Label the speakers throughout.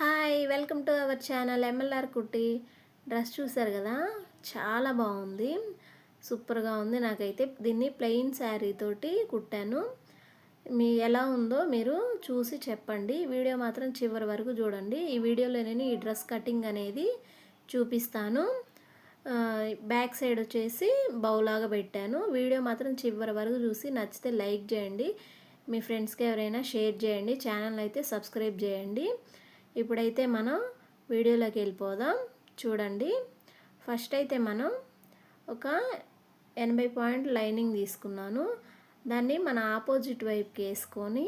Speaker 1: Hi welcome to our channel MLR కుట్టి dress చూసారు కదా? చాలా బాగుంది. సూపర్గా ఉంది నాకైతే. దీన్ని ప్లెయిన్ శారీ తోటి కుట్టాను. మీ ఎలా ఉందో మీరు చూసి చెప్పండి. వీడియో మాత్రం చివరి వరకు చూడండి. ఈ వీడియోలో నేను ఈ డ్రెస్ కటింగ్ అనేది చూపిస్తాను. బ్యాక్ సైడ్ వచ్చేసి బౌలాగా పెట్టాను. వీడియో మాత్రం చివరి వరకు చూసి నచ్చితే లైక్ చేయండి. మీ ఫ్రెండ్స్కి ఎవరైనా షేర్ చేయండి. ఛానల్ అయితే సబ్స్క్రైబ్ చేయండి. ఇప్పుడైతే మనం వీడియోలోకి వెళ్ళిపోదాం. చూడండి. ఫస్ట్ అయితే మనం ఒక ఎనభై పాయింట్ లైనింగ్ తీసుకున్నాను. దాన్ని మన ఆపోజిట్ వైపుకి వేసుకొని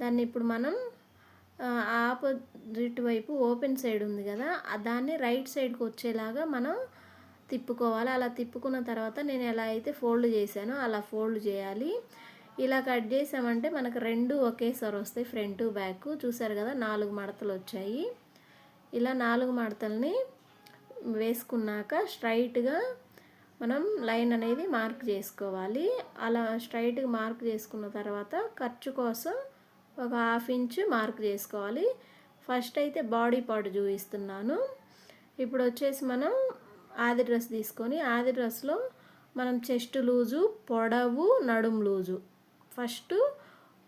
Speaker 1: దాన్ని ఇప్పుడు మనం ఆపోజిట్ వైపు ఓపెన్ సైడ్ ఉంది కదా దాన్ని రైట్ సైడ్కి వచ్చేలాగా మనం తిప్పుకోవాలి. అలా తిప్పుకున్న తర్వాత నేను ఎలా అయితే ఫోల్డ్ చేశానో అలా ఫోల్డ్ చేయాలి. ఇలా కట్ చేసామంటే మనకు రెండు ఒకేసారి వస్తాయి ఫ్రంట్ బ్యాక్. చూసారు కదా నాలుగు మడతలు వచ్చాయి. ఇలా నాలుగు మడతల్ని వేసుకున్నాక స్ట్రైట్గా మనం లైన్ అనేది మార్క్ చేసుకోవాలి. అలా స్ట్రైట్గా మార్క్ చేసుకున్న తర్వాత ఖర్చు కోసం ఒక హాఫ్ ఇంచ్ మార్క్ చేసుకోవాలి. ఫస్ట్ అయితే బాడీ పార్ట్ చూపిస్తున్నాను. ఇప్పుడు వచ్చేసి మనం ఆది డ్రెస్ తీసుకొని ఆది డ్రెస్లో మనం చెస్ట్ లూజు పొడవు నడుము లూజు ఫస్ట్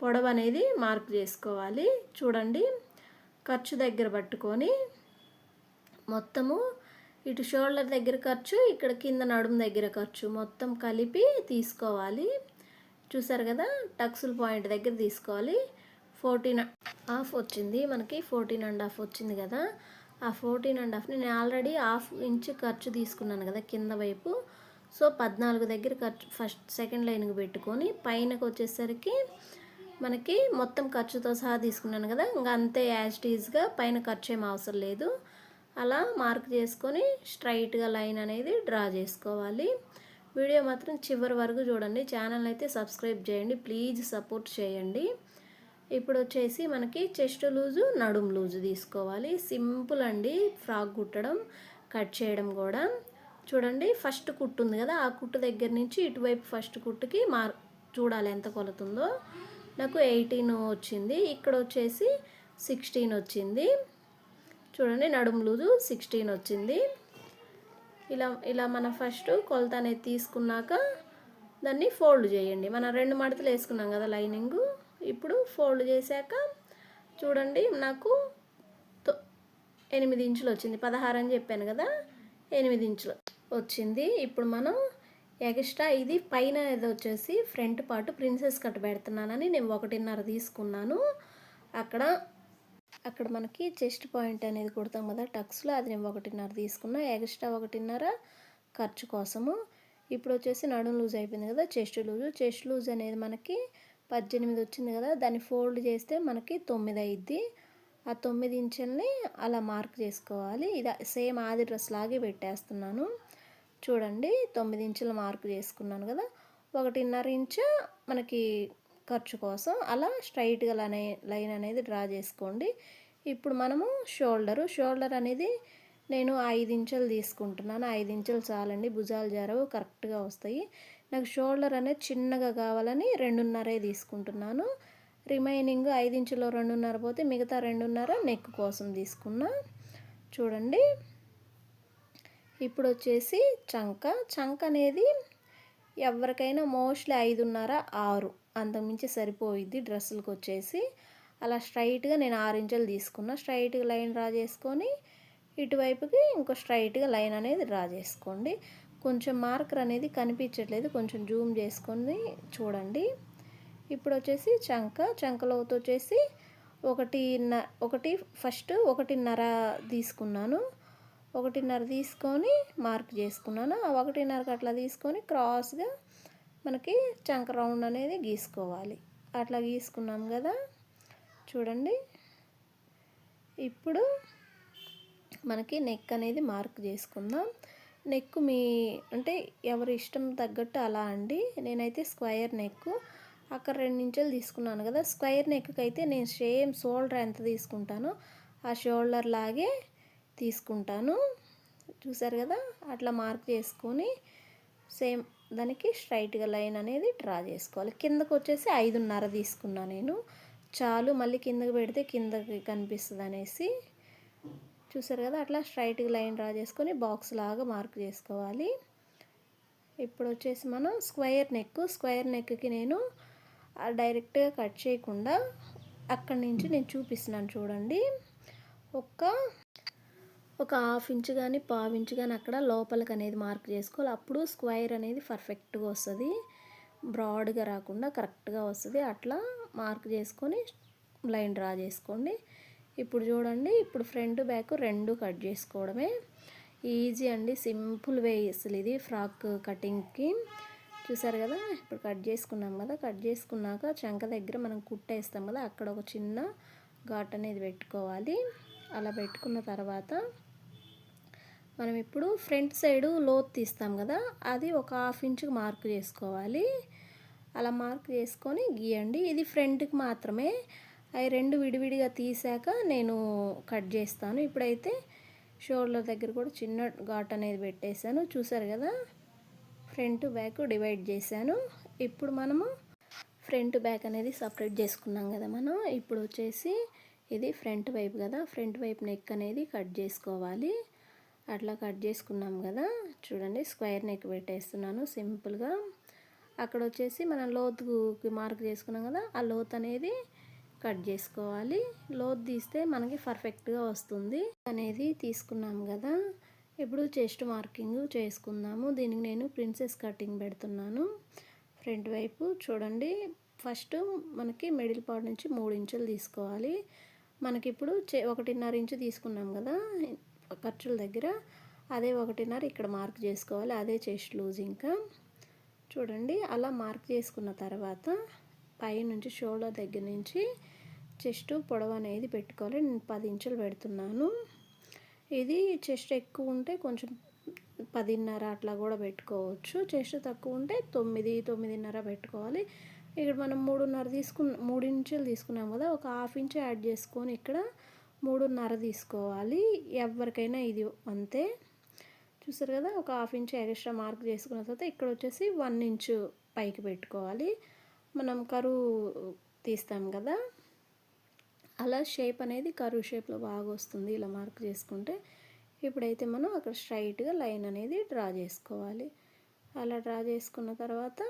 Speaker 1: పొడవు అనేది మార్క్ చేసుకోవాలి. చూడండి. ఖర్చు దగ్గర పట్టుకొని మొత్తము ఇటు షోల్డర్ దగ్గర ఖర్చు ఇక్కడ కింద నడుము దగ్గర ఖర్చు మొత్తం కలిపి తీసుకోవాలి. చూసారు కదా? టక్సుల్ పాయింట్ దగ్గర తీసుకోవాలి. ఫోర్టీన్ హాఫ్ వచ్చింది. మనకి ఫోర్టీన్ అండ్ హాఫ్ వచ్చింది కదా? ఆ ఫోర్టీన్ అండ్ హాఫ్ని నేను ఆల్రెడీ హాఫ్ ఇంచ్ ఖర్చు తీసుకున్నాను కదా కింద వైపు. సో పద్నాలుగు దగ్గర ఖర్చు ఫస్ట్ సెకండ్ లైన్కి పెట్టుకొని పైనకు వచ్చేసరికి మనకి మొత్తం ఖర్చుతో సహా తీసుకున్నాను కదా. ఇంకా అంతే యాజ్ టీజ్గా పైన ఖర్చు ఏం అవసరం లేదు. అలా మార్క్ చేసుకొని స్ట్రైట్గా లైన్ అనేది డ్రా చేసుకోవాలి. వీడియో మాత్రం చివరి వరకు చూడండి. ఛానల్ అయితే సబ్స్క్రైబ్ చేయండి. ప్లీజ్ సపోర్ట్ చేయండి. ఇప్పుడు వచ్చేసి మనకి చెస్ట్ లూజు నడుము లూజు తీసుకోవాలి. సింపుల్ అండి. ఫ్రాక్ కుట్టడం కట్ చేయడం కూడా. చూడండి ఫస్ట్ కుట్టు ఉంది కదా ఆ కుట్టు దగ్గర నుంచి ఇటువైపు ఫస్ట్ కుట్టుకి మార్ చూడాలి ఎంత కొలుతుందో. నాకు ఎయిటీన్ వచ్చింది ఇక్కడ వచ్చేసి సిక్స్టీన్ వచ్చింది. చూడండి నడుము లూజు సిక్స్టీన్ వచ్చింది. ఇలా ఇలా మనం ఫస్ట్ కొలత అనేది తీసుకున్నాక దాన్ని ఫోల్డ్ చేయండి. మనం రెండు మడతలు వేసుకున్నాం కదా లైనింగ్ ఇప్పుడు ఫోల్డ్ చేశాక చూడండి నాకు తొ- ఎనిమిది ఇంచులు వచ్చింది. పదహారు అని చెప్పాను కదా ఎనిమిది ఇంచులు. వచ్చింది. ఇప్పుడు మనం ఎక్స్ట్రా ఇది పైన ఇది వచ్చేసి ఫ్రంట్ పార్ట్ ప్రిన్సెస్ కట్ పెడుతున్నానని నేను ఒకటిన్నర తీసుకున్నాను. అక్కడ అక్కడ మనకి చెస్ట్ పాయింట్ అనేది కుడతాం కదా టక్స్లో అది నేను ఒకటిన్నర తీసుకున్నా. ఎక్స్ట్రా ఒకటిన్నర ఖర్చు కోసము. ఇప్పుడు వచ్చేసి నడుం లూజ్ అయిపోయింది కదా చెస్ట్ లూజ్. చెస్ట్ లూజ్ అనేది మనకి పద్దెనిమిది వచ్చింది కదా దాన్ని ఫోల్డ్ చేస్తే మనకి తొమ్మిది అయిద్ది. ఆ తొమ్మిది ఇంచుల్ని అలా మార్క్ చేసుకోవాలి. ఇది సేమ్ ఆది డ్రెస్ లాగే పెట్టేస్తున్నాను. చూడండి తొమ్మిది ఇంచులు మార్క్ చేసుకున్నాను కదా. ఒకటిన్నర ఇంచు మనకి ఖర్చు కోసం అలా స్ట్రైట్గా లైన్ లైన్ అనేది డ్రా చేసుకోండి. ఇప్పుడు మనము షోల్డరు షోల్డర్ అనేది నేను ఐదు ఇంచులు తీసుకుంటున్నాను. ఐదు ఇంచులు చాలండి భుజాలు జరవు కరెక్ట్గా వస్తాయి. నాకు షోల్డర్ అనేది చిన్నగా కావాలని రెండున్నరే తీసుకుంటున్నాను. రిమైనింగ్ ఐదు ఇంచులో రెండున్నర పోతే మిగతా రెండున్నర నెక్ కోసం తీసుకున్నా. చూడండి. ఇప్పుడు వచ్చేసి చంక. చంక అనేది ఎవరికైనా మోస్ట్లీ ఐదున్నర ఆరు అంతకుమించి సరిపోయిద్ది డ్రెస్సులకు వచ్చేసి అలా స్ట్రైట్గా నేను ఆరు ఇంచులు తీసుకున్నా. స్ట్రైట్గా లైన్ డ్రా చేసుకొని ఇటువైపుకి ఇంకో స్ట్రైట్గా లైన్ అనేది డ్రా చేసుకోండి. కొంచెం మార్కర్ అనేది కనిపించట్లేదు. కొంచెం జూమ్ చేసుకొని చూడండి. ఇప్పుడు వచ్చేసి చంక చంకలోతో వచ్చేసి ఒకటి ఒకటి ఫస్ట్ ఒకటిన్నర తీసుకున్నాను. ఒకటిన్నర తీసుకొని మార్క్ చేసుకున్నాను. ఆ ఒకటిన్నరకు అట్లా తీసుకొని క్రాస్గా మనకి చంక రౌండ్ అనేది గీసుకోవాలి. అట్లా గీసుకున్నాం కదా. చూడండి. ఇప్పుడు మనకి నెక్ అనేది మార్క్ చేసుకుందాం. నెక్ మీ అంటే ఎవరి ఇష్టం తగ్గట్టు అలా అండి. నేనైతే స్క్వైర్ నెక్ అక్కడ రెండు ఇంచులు తీసుకున్నాను కదా. స్క్వైర్ నెక్కి అయితే నేను సేమ్ షోల్డర్ ఎంత తీసుకుంటానో ఆ షోల్డర్ లాగే తీసుకుంటాను. చూసారు కదా? అట్లా మార్క్ చేసుకొని సేమ్ దానికి స్ట్రైట్గా లైన్ అనేది డ్రా చేసుకోవాలి. కిందకు వచ్చేసి ఐదున్నర తీసుకున్నా నేను. చాలు మళ్ళీ కిందకి పెడితే కిందకి కనిపిస్తుంది అనేసి. చూసారు కదా? అట్లా స్ట్రైట్గా లైన్ డ్రా చేసుకొని బాక్స్ లాగా మార్క్ చేసుకోవాలి. ఇప్పుడు వచ్చేసి మనం స్క్వేర్ నెక్ స్క్వేర్ నెక్కి నేను డైరెక్ట్గా కట్ చేయకుండా అక్కడి నుంచి నేను చూపిస్తున్నాను చూడండి. ఒక్క ఒక హాఫ్ ఇంచ్ కానీ పావు ఇంచ్ కానీ అక్కడ లోపలికి అనేది మార్క్ చేసుకోవాలి. అప్పుడు స్క్వైర్ అనేది పర్ఫెక్ట్గా వస్తుంది. బ్రాడ్గా రాకుండా కరెక్ట్గా వస్తుంది. అట్లా మార్క్ చేసుకొని లైన్ డ్రా చేసుకోండి. ఇప్పుడు చూడండి ఇప్పుడు ఫ్రంట్ బ్యాక్ రెండు కట్ చేసుకోవడమే. ఈజీ అండి సింపుల్ వే అసలు ఇది ఫ్రాక్ కటింగ్కి. చూసారు కదా ఇప్పుడు కట్ చేసుకున్నాం కదా కట్ చేసుకున్నాక చంక దగ్గర మనం కుట్టేస్తాం కదా అక్కడ ఒక చిన్న ఘాట్ అనేది పెట్టుకోవాలి. అలా పెట్టుకున్న తర్వాత మనం ఇప్పుడు ఫ్రంట్ సైడు లోత్ తీస్తాం కదా అది ఒక హాఫ్ ఇంచుకి మార్క్ చేసుకోవాలి. అలా మార్క్ చేసుకొని గీయండి. ఇది ఫ్రంట్కి మాత్రమే. అవి రెండు విడివిడిగా తీసాక నేను కట్ చేస్తాను. ఇప్పుడైతే షోల్డర్ దగ్గర కూడా చిన్న ఘాట్ అనేది పెట్టేశాను. చూసారు కదా ఫ్రంట్ బ్యాక్ డివైడ్ చేశాను. ఇప్పుడు మనము ఫ్రంట్ బ్యాక్ అనేది సపరేట్ చేసుకున్నాం కదా మనం. ఇప్పుడు వచ్చేసి ఇది ఫ్రంట్ వైపు కదా ఫ్రంట్ వైపు నెక్ అనేది కట్ చేసుకోవాలి. అట్లా కట్ చేసుకున్నాం కదా. చూడండి స్క్వేర్ నెక్ పెట్టేస్తున్నాను సింపుల్గా. అక్కడ వచ్చేసి మనం లోతుకి మార్క్ చేసుకున్నాం కదా ఆ లోత్ అనేది కట్ చేసుకోవాలి. లోత్ తీస్తే మనకి పర్ఫెక్ట్గా వస్తుంది అనేది తీసుకున్నాం కదా. ఇప్పుడు చెస్ట్ మార్కింగ్ చేసుకుందాము. దీనికి నేను ప్రిన్సెస్ కటింగ్ పెడుతున్నాను. ఫ్రంట్ వైపు చూడండి ఫస్ట్ మనకి మిడిల్ పార్ట్ నుంచి మూడు ఇంచులు తీసుకోవాలి. మనకి ఇప్పుడు ఒకటిన్నర ఇంచు తీసుకున్నాం కదా ఖర్చుల దగ్గర అదే ఒకటిన్నర ఇక్కడ మార్క్ చేసుకోవాలి అదే చెస్ట్ లూజ్ ఇంకా. చూడండి అలా మార్క్ చేసుకున్న తర్వాత పై నుంచి షోల్డర్ దగ్గర నుంచి చెస్ట్ పొడవు అనేది పెట్టుకోవాలి. నేను పది ఇంచులు పెడుతున్నాను. ఇది చెస్ట్ ఎక్కువ ఉంటే కొంచెం పదిన్నర అట్లా కూడా పెట్టుకోవచ్చు. చెస్ట్ తక్కువ ఉంటే తొమ్మిది తొమ్మిదిన్నర పెట్టుకోవాలి. ఇక్కడ మనం మూడున్నర తీసుకున్న మూడు ఇంచులు తీసుకున్నాం కదా ఒక హాఫ్ ఇంచ్ యాడ్ చేసుకొని ఇక్కడ మూడున్నర తీసుకోవాలి. ఎవరికైనా ఇది అంతే. చూసారు కదా ఒక హాఫ్ ఇంచ్ ఎక్స్ట్రా మార్క్ చేసుకున్న తర్వాత ఇక్కడ వచ్చేసి వన్ ఇంచు పైకి పెట్టుకోవాలి. మనం కరువు తీస్తాం కదా. అలా షేప్ అనేది కరువు షేప్లో బాగా వస్తుంది ఇలా మార్క్ చేసుకుంటే. ఇప్పుడైతే మనం అక్కడ స్ట్రైట్గా లైన్ అనేది డ్రా చేసుకోవాలి. అలా డ్రా చేసుకున్న తర్వాత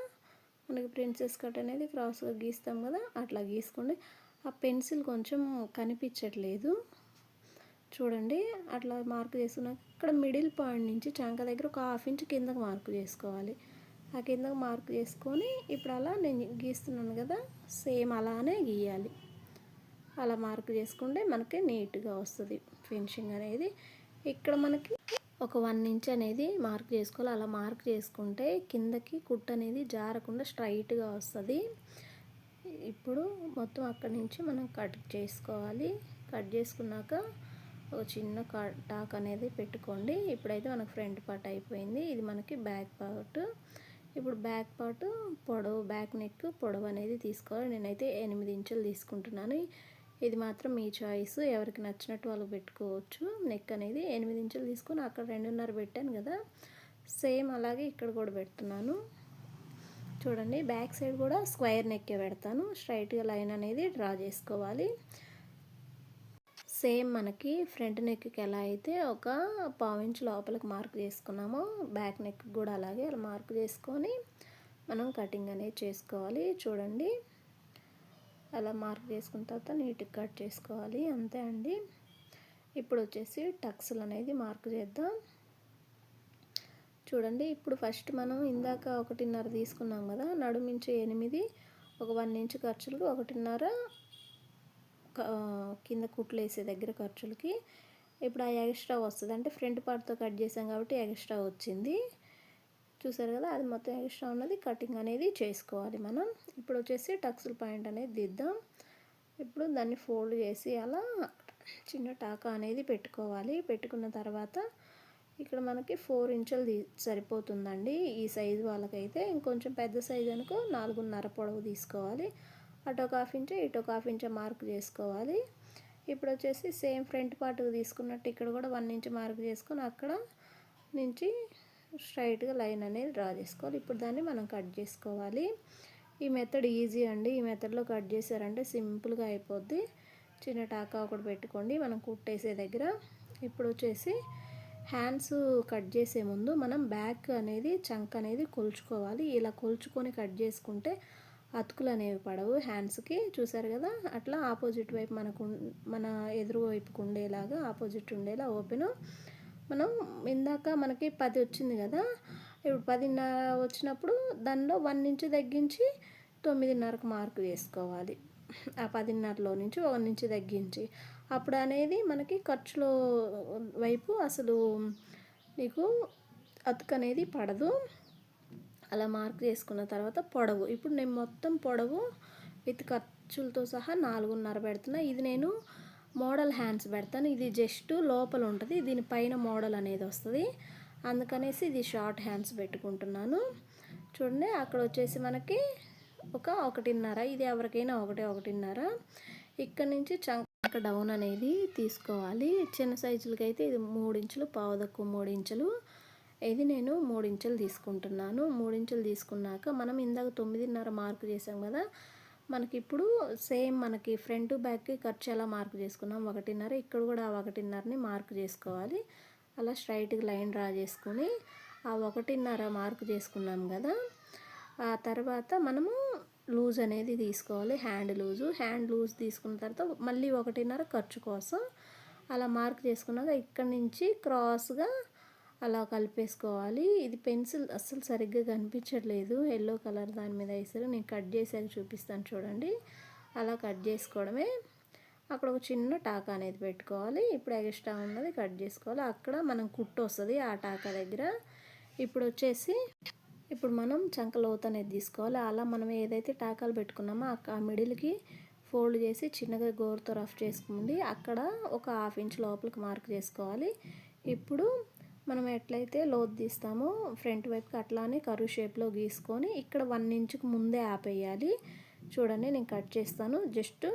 Speaker 1: మనకి ప్రిన్సెస్ కట్ అనేది క్రాస్గా గీస్తాం కదా అట్లా గీసుకోండి ఆ పెన్సిల్ కొంచెం కనిపించట్లేదు. చూడండి అట్లా మార్క్ చేసుకున్నాక ఇక్కడ మిడిల్ పాయింట్ నుంచి చంక దగ్గర ఒక హాఫ్ ఇంచ్ కిందకు మార్క్ చేసుకోవాలి. ఆ కిందకు మార్క్ చేసుకొని ఇప్పుడు అలా నేను గీస్తున్నాను కదా సేమ్ అలానే గీయాలి. అలా మార్క్ చేసుకుంటే మనకి నీట్గా వస్తుంది ఫినిషింగ్ అనేది. ఇక్కడ మనకి ఒక వన్ ఇంచ్ అనేది మార్క్ చేసుకోవాలి. అలా మార్క్ చేసుకుంటే కిందకి కుట్ అనేది జారకుండా స్ట్రైట్గా వస్తుంది. ఇప్పుడు మొత్తం అక్కడి నుంచి మనం కట్ చేసుకోవాలి. కట్ చేసుకున్నాక ఒక చిన్న టాక్ అనేది పెట్టుకోండి. ఇప్పుడైతే మనకు ఫ్రంట్ పార్ట్ అయిపోయింది. ఇది మనకి బ్యాక్ పార్ట్. ఇప్పుడు బ్యాక్ పార్ట్ పొడవు బ్యాక్ నెక్ పొడవు అనేది తీసుకోవాలి. నేనైతే ఎనిమిది ఇంచులు తీసుకుంటున్నాను. ఇది మాత్రం మీ చాయిస్. ఎవరికి నచ్చినట్టు వాళ్ళు పెట్టుకోవచ్చు. నెక్ అనేది ఎనిమిది ఇంచులు తీసుకొని అక్కడ రెండున్నర పెట్టాను కదా. సేమ్ అలాగే ఇక్కడ కూడా పెడుతున్నాను. చూడండి బ్యాక్ సైడ్ కూడా స్క్వేర్ నెక్కే పెడతాను. స్ట్రైట్గా లైన్ అనేది డ్రా చేసుకోవాలి. సేమ్ మనకి ఫ్రంట్ నెక్కి ఎలా అయితే ఒక పావించ్ లోపలికి మార్క్ చేసుకున్నామో బ్యాక్ నెక్ కూడా అలాగే అలా మార్క్ చేసుకొని మనం కటింగ్ అనేది చేసుకోవాలి. చూడండి అలా మార్క్ చేసుకున్న తర్వాత నీట్గా కట్ చేసుకోవాలి. అంతే అండి. ఇప్పుడు వచ్చేసి టక్స్లు అనేది మార్క్ చేద్దాం. చూడండి ఇప్పుడు ఫస్ట్ మనం ఇందాక ఒకటిన్నర తీసుకున్నాం కదా నడుమించి ఎనిమిది ఒక వన్ ఇంచ్ ఖర్చులకు ఒకటిన్నర కింద కుట్లు వేసే దగ్గర ఖర్చులకి. ఇప్పుడు ఆ ఎక్స్ట్రా వస్తుంది. అంటే ఫ్రంట్ పార్ట్తో కట్ చేసాం కాబట్టి ఎక్స్ట్రా వచ్చింది. చూసారు కదా అది మొత్తం ఎక్స్ట్రా ఉన్నది. కటింగ్ అనేది చేసుకోవాలి మనం. ఇప్పుడు వచ్చేసి టక్సుల్ పాయింట్ అనేది దిద్దాం. ఇప్పుడు దాన్ని ఫోల్డ్ చేసి అలా చిన్న టాకా అనేది పెట్టుకోవాలి. పెట్టుకున్న తర్వాత ఇక్కడ మనకి ఫోర్ ఇంచులు సరిపోతుందండి. ఈ సైజు వాళ్ళకైతే ఇంకొంచెం పెద్ద సైజు అనుకో నాలుగున్నర పొడవు తీసుకోవాలి. అటు ఒక హాఫ్ ఇంచు ఇటు ఒక హాఫ్ ఇంచు మార్క్ చేసుకోవాలి. ఇప్పుడు వచ్చేసి సేమ్ ఫ్రంట్ పార్ట్కి తీసుకున్నట్టు ఇక్కడ కూడా వన్ ఇంచ్ మార్క్ చేసుకొని అక్కడ నుంచి స్ట్రైట్గా లైన్ అనేది డ్రా చేసుకోవాలి. ఇప్పుడు దాన్ని మనం కట్ చేసుకోవాలి. ఈ మెథడ్ ఈజీ అండి. ఈ మెథడ్లో కట్ చేశారంటే సింపుల్గా అయిపోద్ది. చిన్న టాకా ఒకటి పెట్టుకోండి. మనం కుట్టేసే దగ్గర. ఇప్పుడు వచ్చేసి హ్యాండ్స్ కట్ చేసే ముందు మనం బ్యాక్ అనేది చంక్ అనేది కొలుచుకోవాలి. ఇలా కొలుచుకొని కట్ చేసుకుంటే అతుకులు అనేవి పడవు హ్యాండ్స్కి. చూసారు కదా? అట్లా ఆపోజిట్ వైపు మనకు మన ఎదురు వైపుకు ఉండేలాగా ఆపోజిట్ ఉండేలా ఓపెన్. మనం ఇందాక మనకి పది వచ్చింది కదా? ఇప్పుడు పదిన్నర వచ్చినప్పుడు దానిలో వన్ ఇంచు తగ్గించి తొమ్మిదిన్నరకు మార్కు వేసుకోవాలి. ఆ పదిన్నరలో నుంచి ఒక నుంచి తగ్గించి. అప్పుడు అనేది మనకి ఖర్చులో వైపు అసలు నీకు అతుకు అనేది పడదు. అలా మార్క్ చేసుకున్న తర్వాత పొడవు. ఇప్పుడు నేను మొత్తం పొడవు విత్ ఖర్చులతో సహా నాలుగున్నర పెడుతున్నా. ఇది నేను మోడల్ హ్యాండ్స్ పెడతాను. ఇది జస్ట్ లోపల ఉంటుంది. దీనిపైన మోడల్ అనేది వస్తుంది. అందుకనేసి ఇది షార్ట్ హ్యాండ్స్ పెట్టుకుంటున్నాను. చూడండి అక్కడ వచ్చేసి మనకి ఒక ఒకటిన్నర. ఇది ఎవరికైనా ఒకటే ఒకటిన్నర. ఇక్కడ నుంచి చంక డౌన్ అనేది తీసుకోవాలి. చిన్న సైజులకి అయితే ఇది మూడు ఇంచులు పావుదక్కు మూడు ఇంచులు ఇది నేను మూడు ఇంచులు తీసుకుంటున్నాను. మూడు ఇంచులు తీసుకున్నాక మనం ఇందాక తొమ్మిదిన్నర మార్క్ చేసాం కదా మనకి ఇప్పుడు సేమ్ మనకి ఫ్రంట్ బ్యాక్కి ఖర్చు ఎలా మార్క్ చేసుకున్నాం? ఒకటిన్నర ఇక్కడ కూడా ఆ ఒకటిన్నరని మార్క్ చేసుకోవాలి. అలా స్ట్రైట్గా లైన్ డ్రా చేసుకుని ఆ ఒకటిన్నర మార్క్ చేసుకున్నాం కదా ఆ తర్వాత మనము లూజ్ అనేది తీసుకోవాలి. Hand loose. హ్యాండ్ లూజ్ తీసుకున్న తర్వాత మళ్ళీ ఒకటిన్నర ఖర్చు కోసం అలా మార్క్ చేసుకున్నాక ఇక్కడ నుంచి క్రాస్గా అలా కలిపేసుకోవాలి. ఇది పెన్సిల్ అస్సలు సరిగ్గా కనిపించట్లేదు. ఎల్లో కలర్ దాని మీద వేసారు. నేను కట్ చేసాక చూపిస్తాను చూడండి. అలా కట్ చేసుకోవడమే. అక్కడ ఒక చిన్న టాకా అనేది పెట్టుకోవాలి. ఇప్పుడు ఎక్స్ట్రా ఉన్నది కట్ చేసుకోవాలి. అక్కడ మనం కుట్టు వస్తుంది ఆ టాకా దగ్గర. ఇప్పుడు వచ్చేసి ఇప్పుడు మనం చంక లోతు అనేది తీసుకోవాలి. అలా మనం ఏదైతే టాకాలు పెట్టుకున్నామో ఆ మిడిల్కి ఫోల్డ్ చేసి చిన్నగా గోరుతో రఫ్ చేసుకోండి. అక్కడ ఒక హాఫ్ ఇంచ్ లోపలికి మార్క్ చేసుకోవాలి. ఇప్పుడు మనం ఎట్లయితే లోతు తీస్తామో ఫ్రంట్ వైపుకి అట్లానే కరువు షేప్లో గీసుకొని ఇక్కడ వన్ ఇంచుకు ముందే ఆపేయాలి. చూడండి నేను కట్ చేస్తాను. జస్ట్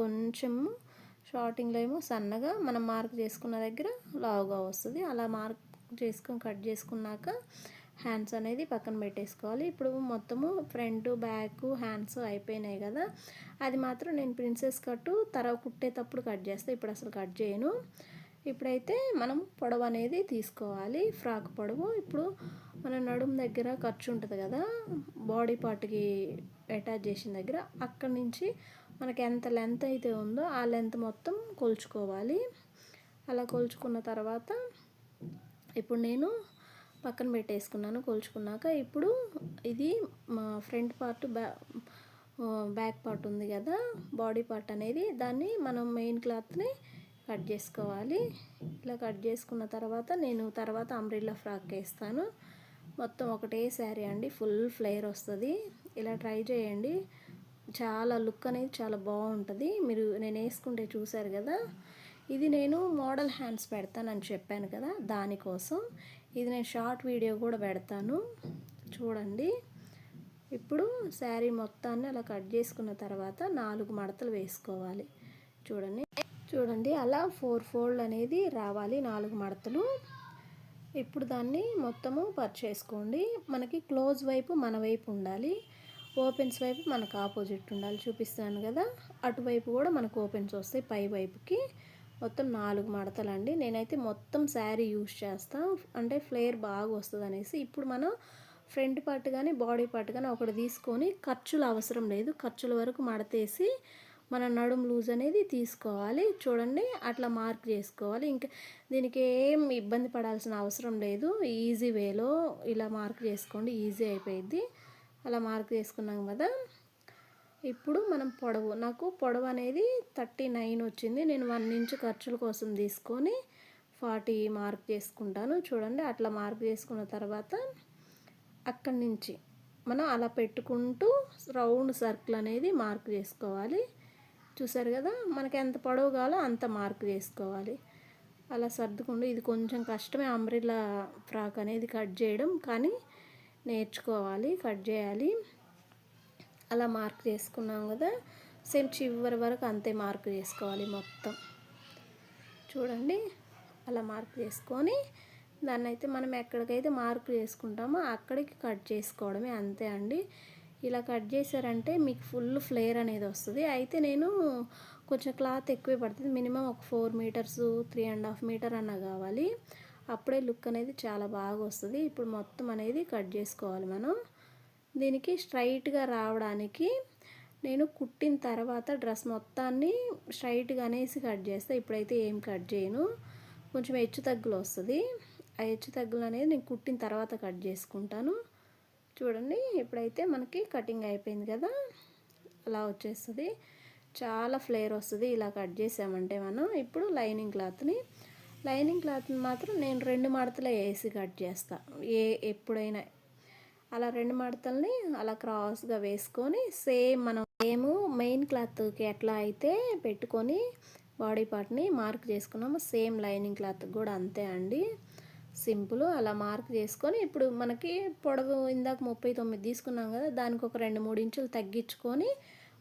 Speaker 1: కొంచెం షార్టింగ్లో ఏమో సన్నగా మనం మార్క్ చేసుకున్న దగ్గర లావుగా వస్తుంది. అలా మార్క్ చేసుకొని కట్ చేసుకున్నాక హ్యాండ్స్ అనేది పక్కన పెట్టేసుకోవాలి. ఇప్పుడు మొత్తము ఫ్రంట్ బ్యాక్ హ్యాండ్స్ అయిపోయినాయి కదా. అది మాత్రం నేను ప్రిన్సెస్ కట్టు తరవ కుట్టేటప్పుడు కట్ చేస్తే. ఇప్పుడు అసలు కట్ చేయను. ఇప్పుడైతే మనం పొడవు అనేది తీసుకోవాలి. ఫ్రాక్ పొడవు. ఇప్పుడు మన నడుము దగ్గర ఖర్చు ఉంటుంది కదా. బాడీ పార్ట్కి అటాచ్ చేసిన దగ్గర అక్కడి నుంచి మనకి ఎంత లెంత్ అయితే ఉందో ఆ లెంత్ మొత్తం కొలుచుకోవాలి. అలా కొలుచుకున్న తర్వాత ఇప్పుడు నేను పక్కన పెట్టేసుకున్నాను కొలుచుకున్నాక ఇప్పుడు ఇది మా front part back back part ఉంది కదా బాడీ పార్ట్ అనేది దాన్ని మనం మెయిన్ క్లాత్ని కట్ చేసుకోవాలి. ఇలా కట్ చేసుకున్న తర్వాత నేను తర్వాత అంబ్రిల్లా ఫ్రాక్ వేస్తాను. మొత్తం ఒకటే శారీ అండి ఫుల్ ఫ్లేయర్ వస్తుంది. ఇలా ట్రై చేయండి. చాలా లుక్ అనేది చాలా బాగుంటుంది. మీరు నేను వేసుకుంటే చూసారు కదా ఇది నేను మోడల్ హ్యాండ్స్ పెడతానని చెప్పాను కదా దానికోసం. ఇది నేను షార్ట్ వీడియో కూడా పెడతాను. చూడండి. ఇప్పుడు శారీ మొత్తాన్ని అలా కట్ చేసుకున్న తర్వాత నాలుగు మడతలు వేసుకోవాలి. చూడండి. చూడండి. అలా ఫోర్ ఫోల్డ్ అనేది రావాలి నాలుగు మడతలు. ఇప్పుడు దాన్ని మొత్తము పర్చేసుకోండి మనకి క్లోజ్ వైపు మన వైపు ఉండాలి. ఓపెన్స్ వైపు మనకు ఆపోజిట్ ఉండాలి. చూపిస్తాను కదా. అటువైపు కూడా మనకు ఓపెన్స్ వస్తాయి పై వైపుకి. మొత్తం నాలుగు మడతలు అండి నేనైతే మొత్తం శారీ యూజ్ చేస్తాను అంటే ఫ్లేర్ బాగా వస్తుంది అనేసి ఇప్పుడు మనం ఫ్రంట్ పార్ట్ కానీ బాడీ పార్ట్ కానీ ఒకటి తీసుకొని ఖర్చులు అవసరం లేదు. ఖర్చుల వరకు మడతేసి మన నడుము లూజ్ అనేది తీసుకోవాలి. చూడండి అట్లా మార్క్ చేసుకోవాలి. ఇంకా దీనికి ఏం ఇబ్బంది పడాల్సిన అవసరం లేదు. ఈజీ వేలో ఇలా మార్క్ చేసుకోండి ఈజీ అయిపోయింది అలా మార్క్ చేసుకున్నాం కదా. ఇప్పుడు మనం పొడవు నాకు పొడవు అనేది థర్టీ నైన్ వచ్చింది. నేను వన్ ఇంచ్ ఖర్చుల కోసం తీసుకొని ఫార్టీ మార్క్ చేసుకుంటాను. చూడండి అట్లా మార్క్ చేసుకున్న తర్వాత అక్కడి నుంచి మనం అలా పెట్టుకుంటూ రౌండ్ సర్కిల్ అనేది మార్క్ చేసుకోవాలి. చూసారు కదా మనకి ఎంత పొడవు కావాలో అంత మార్క్ చేసుకోవాలి. అలా సర్దుకుంటూ ఇది కొంచెం కష్టమే అంబ్రిల్లా ఫ్రాక్ అనేది కట్ చేయడం కానీ నేర్చుకోవాలి కట్ చేయాలి. అలా మార్క్ చేసుకున్నాం కదా సేమ్ చివరి వరకు అంతే మార్క్ చేసుకోవాలి మొత్తం. చూడండి అలా మార్క్ చేసుకొని దాన్ని అయితే మనం ఎక్కడికైతే మార్క్ చేసుకుంటామో అక్కడికి కట్ చేసుకోవడమే అంతే అండి. ఇలా కట్ చేశారంటే మీకు ఫుల్ ఫ్లేర్ అనేది వస్తుంది. అయితే నేను కొంచెం క్లాత్ ఎక్కువే పడుతుంది. మినిమం ఒక four meters three and half meter అన్న కావాలి. అప్పుడే లుక్ అనేది చాలా బాగా వస్తుంది. ఇప్పుడు మొత్తం అనేది కట్ చేసుకోవాలి మనం. దీనికి స్ట్రైట్గా రావడానికి నేను కుట్టిన తర్వాత డ్రెస్ మొత్తాన్ని స్ట్రైట్గా అనేసి కట్ చేస్తా. ఇప్పుడైతే ఏం కట్ చేయను. కొంచెం హెచ్చు తగ్గులు వస్తుంది. ఆ హెచ్చు తగ్గులు అనేది నేను కుట్టిన తర్వాత కట్ చేసుకుంటాను. చూడండి ఇప్పుడైతే మనకి కటింగ్ అయిపోయింది కదా? అలా వచ్చేస్తుంది. చాలా ఫ్లేర్ వస్తుంది ఇలా కట్ చేసామంటే మనం. ఇప్పుడు లైనింగ్ క్లాత్ని లైనింగ్ క్లాత్ని మాత్రం నేను రెండు మడతలే వేసి కట్ చేస్తాను ఏ ఎప్పుడైనా అలా రెండు మడతల్ని అలా క్రాస్గా వేసుకొని సేమ్ మనం సేమ్ మెయిన్ క్లాత్కి ఎట్లా అయితే పెట్టుకొని బాడీ పార్ట్ని మార్క్ చేసుకున్నాము సేమ్ లైనింగ్ క్లాత్ కూడా అంతే అండి. సింపుల్ అలా మార్క్ చేసుకొని ఇప్పుడు మనకి పొడవు ఇందాక ముప్పై తొమ్మిది తీసుకున్నాం కదా దానికి ఒక రెండు మూడు ఇంచులు తగ్గించుకొని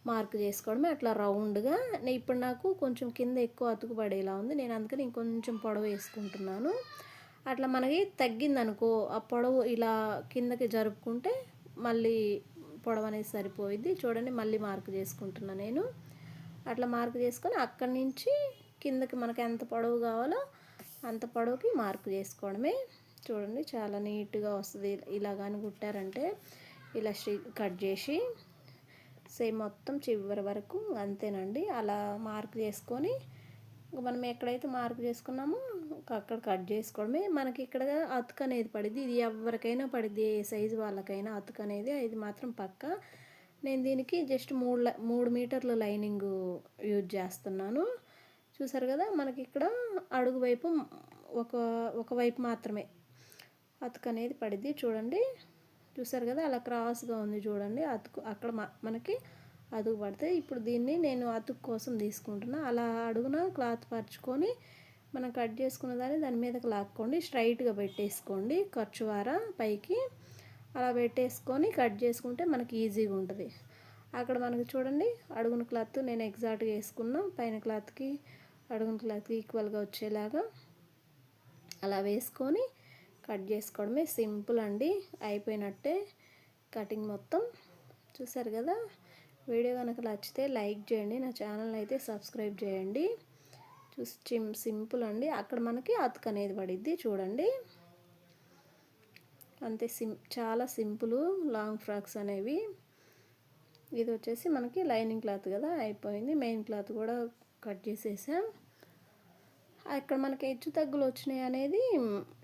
Speaker 1: మార్క్ చేసుకోవడమే అట్లా రౌండ్గా. ఇప్పుడు నాకు కొంచెం కింద ఎక్కువ అతుకు పడేలా ఉంది నేను అందుకని ఇంకొంచెం పొడవు వేసుకుంటున్నాను. అట్లా మనకి తగ్గిందనుకో ఆ పొడవు ఇలా కిందకి జరుపుకుంటే మళ్ళీ పొడవు అనేది సరిపోయిద్ది. చూడండి మళ్ళీ మార్క్ చేసుకుంటున్నా నేను. అట్లా మార్క్ చేసుకొని అక్కడి నుంచి కిందకి మనకి ఎంత పొడవు కావాలో అంత పొడవుకి మార్క్ చేసుకోవడమే. చూడండి చాలా నీట్గా వస్తుంది. ఇలా కానీ కుట్టారంటే ఇలా కట్ చేసి సేమ్ మొత్తం చివరి వరకు అంతేనండి. అలా మార్క్ చేసుకొని మనం ఎక్కడైతే మార్క్ చేసుకున్నామో అక్కడ కట్ చేసుకోవడమే. మనకి ఇక్కడ అతుకు అనేది పడిద్ది ఇది ఎవరికైనా పడిద్ది ఏ సైజు వాళ్ళకైనా అతుకు అనేది. ఇది మాత్రం పక్క. నేను దీనికి జస్ట్ మూడు మూడు మీటర్ల లైనింగ్ యూజ్ చేస్తున్నాను. చూసారు కదా? మనకి ఇక్కడ అడుగు వైపు ఒక ఒకవైపు మాత్రమే అతుకు అనేది పడిద్ది చూడండి. చూసారు కదా? అలా క్రాస్గా ఉంది చూడండి. అతుకు అక్కడ మనకి అతుకు పడితే ఇప్పుడు దీన్ని నేను అతుకు కోసం తీసుకుంటున్నా. అలా అడుగున క్లాత్ పరుచుకొని మనం కట్ చేసుకున్న దాన్ని దాని మీదకి లాక్కోండి. స్ట్రైట్గా పెట్టేసుకోండి. ఖర్చువార పైకి అలా పెట్టేసుకొని కట్ చేసుకుంటే మనకి ఈజీగా ఉంటుంది. అక్కడ మనకు చూడండి అడుగున క్లాత్ నేను ఎగ్జాక్ట్గా వేసుకున్నా. పైన క్లాత్కి అడుగున క్లాత్కి ఈక్వల్గా వచ్చేలాగా అలా వేసుకొని కట్ చేసుకోవడమే సింపుల్ అండి. అయిపోయినట్టే కటింగ్ మొత్తం. చూసారు కదా? వీడియో కనుక నచ్చితే లైక్ చేయండి. నా ఛానల్ అయితే సబ్స్క్రైబ్ చేయండి. స్టిమ్ సింపుల్ అండి. అక్కడ మనకి అతుకు అనేది పడిద్ది. చూడండి. అంతే సిం చాలా సింపుల్ లాంగ్ ఫ్రాక్స్ అనేవి. ఇది వచ్చేసి మనకి లైనింగ్ క్లాత్ కదా అయిపోయింది. మెయిన్ క్లాత్ కూడా కట్ చేసేసాం. అక్కడ మనకి హెచ్చు తగ్గులు వచ్చినాయి అనేది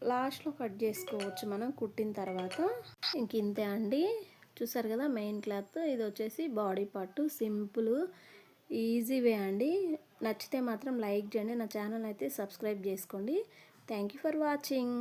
Speaker 1: లాస్ట్లో కట్ చేసుకోవచ్చు మనం కుట్టిన తర్వాత. ఇంక ఇంతే అండి. చూసారు కదా మెయిన్ క్లాత్. ఇది వచ్చేసి body part. Simple. Easy way అండి. నచ్చితే మాత్రం లైక్ చేయండి. నా ఛానల్ అయితే సబ్స్క్రైబ్ చేసుకోండి. Thank you for watching.